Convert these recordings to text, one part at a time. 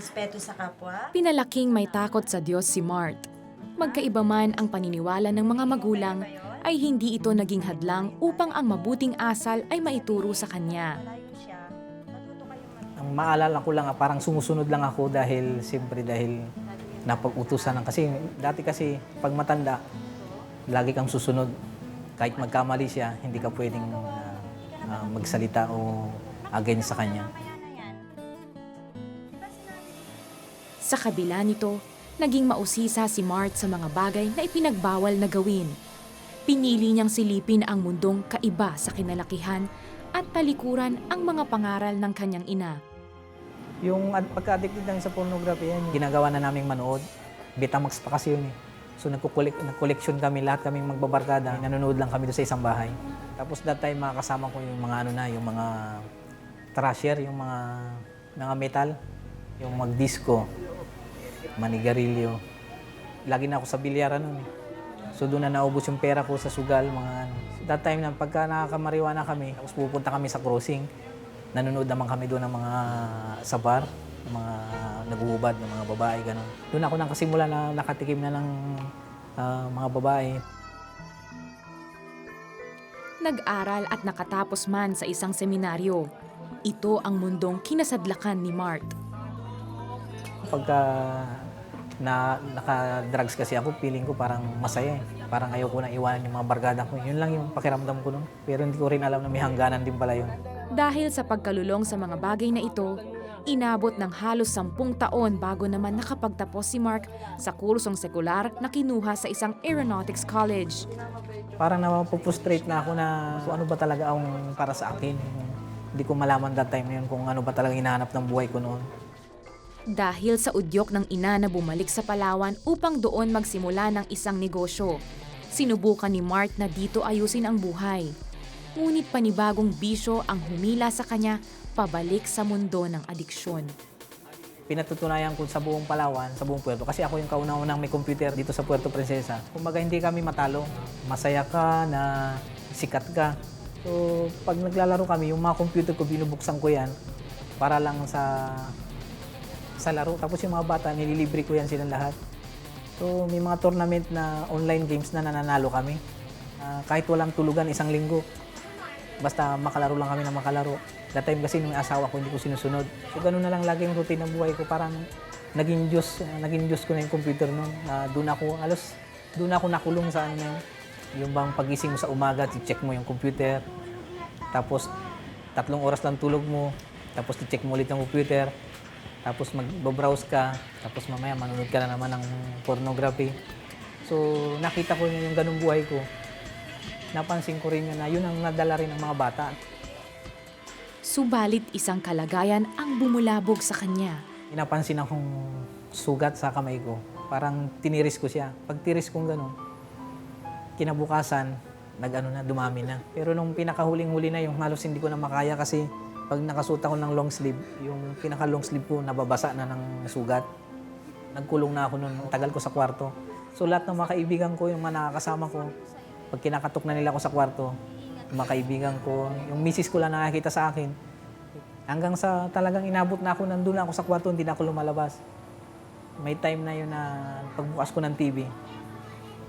respeto sa kapwa. Pinalaking may takot sa Diyos si Mart. Magkaiba man ang paniniwala ng mga magulang, ay hindi ito naging hadlang upang ang mabuting asal ay maituro sa kanya. Ang maalala ko lang, ah, parang sumusunod lang ako dahil, siyempre dahil napag-utusan ng kasi, dati kasi pag matanda, lagi kang susunod. Kahit magkamali siya, hindi ka pwedeng ah, ah, magsalita o against sa kanya. Sa kabila nito, naging mausisa si Mart sa mga bagay na ipinagbawal na gawin. Pinili niyang silipin ang mundong kaiba sa kinalakihan at talikuran ang mga pangaral ng kanyang ina. Yung ad- pagka-addicted lang sa pornography, yan, ginagawa na naming manood. Betamax pa kasi yun eh. So nagkukolek, nag-collection kami, lahat kaming magbabarkada. Nanonood lang kami doon sa isang bahay. Tapos that time, mga kasama ko yung mga ano na, yung mga trasher, yung mga, mga metal, yung mag-disco, manigarilyo. Lagi na ako sa bilyaran nun eh. So doon na naubos yung pera ko sa sugal, mga ano. So, that time na pagka nakakamariwana kami, tapos pupunta kami sa crossing, nanonood naman kami doon ng mga sa bar, ng mga naguhubad ng mga babae, gano'n. Doon ako nang kasimula na nakatikim na ng ah, mga babae. Nag-aral at nakatapos man sa isang seminaryo. Ito ang mundong kinasadlakan ni Mart. Pagka na naka-drugs kasi ako, feeling ko parang masaya eh. Parang ayaw ko na iwanan yung mga barkada ko. Yun lang yung pakiramdam ko nun. Pero hindi ko rin alam na may hangganan din pala yun. Dahil sa pagkalulong sa mga bagay na ito, inabot ng halos sampung taon bago naman nakapagtapos si Mark sa kursong sekular na kinuha sa isang aeronautics college. Parang napupustrate na ako na kung ano ba talaga ang para sa akin. Hindi ko malaman that time na yun kung ano ba talaga hinahanap ng buhay ko noon. Dahil sa udyok ng ina na bumalik sa Palawan upang doon magsimula ng isang negosyo, sinubukan ni Mart na dito ayusin ang buhay. Ngunit panibagong bisyo ang humila sa kanya pabalik sa mundo ng adiksyon. pinatutunayan ko sa buong Palawan, sa buong Puerto. Kasi ako yung kauna-unang may computer dito sa Puerto Princesa. Kumbaga hindi kami matalo. Masaya ka na sikat ka. So, pag naglalaro kami, yung mga computer ko, binubuksan ko yan para lang sa sa laro. Tapos yung mga bata, nililibre ko yan silang lahat. So, may mga tournament na online games na nananalo kami. Ah, kahit walang tulugan, isang linggo. Basta makalaro lang kami na makalaro. That time kasi nung asawa ko, hindi ko sinusunod. So ganun na lang lagi yung routine ng buhay ko. Parang naging Diyos, uh, naging Diyos ko na yung computer noon. Uh, doon ako, alos, doon ako nakulong sa ano. Yung bang pagising mo sa umaga, check mo yung computer. Tapos tatlong oras lang tulog mo. Tapos check mo ulit yung computer. Tapos mag-browse ka. Tapos mamaya manonood ka na naman ng pornography. So nakita ko yung ganung buhay ko napansin ko rin yun na yun ang nadala rin ng mga bata. Subalit isang kalagayan ang bumulabog sa kanya. Inapansin akong sugat sa kamay ko. Parang tiniris ko siya. Pag tiris kong gano'n, kinabukasan, nag-ano na, dumami na. Pero nung pinakahuling-huli na, yung halos hindi ko na makaya kasi pag nakasuot ako ng long sleeve, yung pinaka-long sleeve ko nababasa na ng sugat. Nagkulong na ako noon, tagal ko sa kwarto. So lahat ng mga kaibigan ko, yung mga nakakasama ko, pag kinakatok na nila ako sa kwarto, yung mga kaibigan ko, yung misis ko lang nakakita sa akin, hanggang sa talagang inabot na ako, nandun na ako sa kwarto, hindi na ako lumalabas. May time na yun na pagbukas ko ng TV,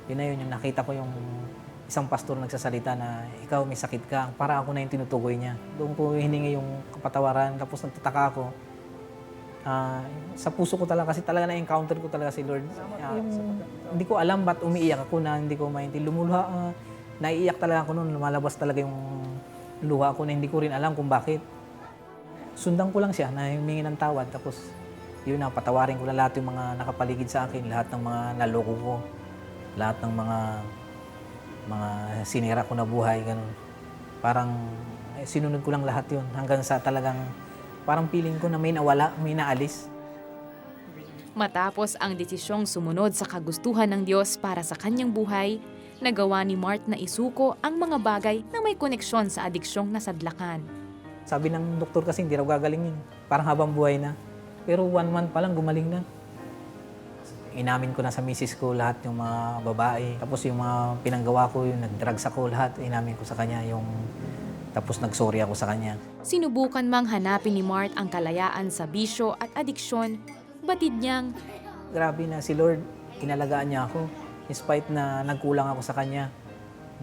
yun na yun, yung nakita ko yung isang pastor nagsasalita na ikaw may sakit ka, para ako na yung tinutukoy niya. Doon ko hiningi yung kapatawaran, tapos nagtataka ako. Ah, sa puso ko talaga, kasi talaga na-encounter ko talaga si Lord. Yung, hindi ko alam ba't umiiyak ako na hindi ko maintindihan. Lumuluha, ah, naiiyak talaga ako noon, lumalabas talaga yung luha ko na hindi ko rin alam kung bakit. Sundan ko lang siya na humingi ng tawad, tapos yun na, patawarin ko na lahat yung mga nakapaligid sa akin, lahat ng mga naloko ko, lahat ng mga mga sinira ko na buhay, ganun. Parang eh, sinunod ko lang lahat yun hanggang sa talagang parang feeling ko na may nawala, may naalis. Matapos ang desisyong sumunod sa kagustuhan ng Diyos para sa kanyang buhay, nagawa ni Mart na isuko ang mga bagay na may koneksyon sa adiksyong nasadlakan. Sabi ng doktor kasi hindi raw gagaling yun. Parang habang buhay na. Pero one month pa lang gumaling na. Inamin ko na sa misis ko lahat yung mga babae. Tapos yung mga pinanggawa ko, yung nag-drugs ako lahat, inamin ko sa kanya yung... Tapos nag-sorry ako sa kanya. Sinubukan mang hanapin ni Mart ang kalayaan sa bisyo at adiksyon, Batid niyang Grabe na si Lord, inalagaan niya ako. In spite na nagkulang ako sa Kanya,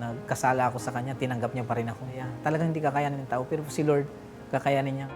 nagkasala ako sa Kanya, tinanggap niya pa rin ako. Yeah, talagang hindi kakayanin ng tao, pero si Lord, kakayanin niya.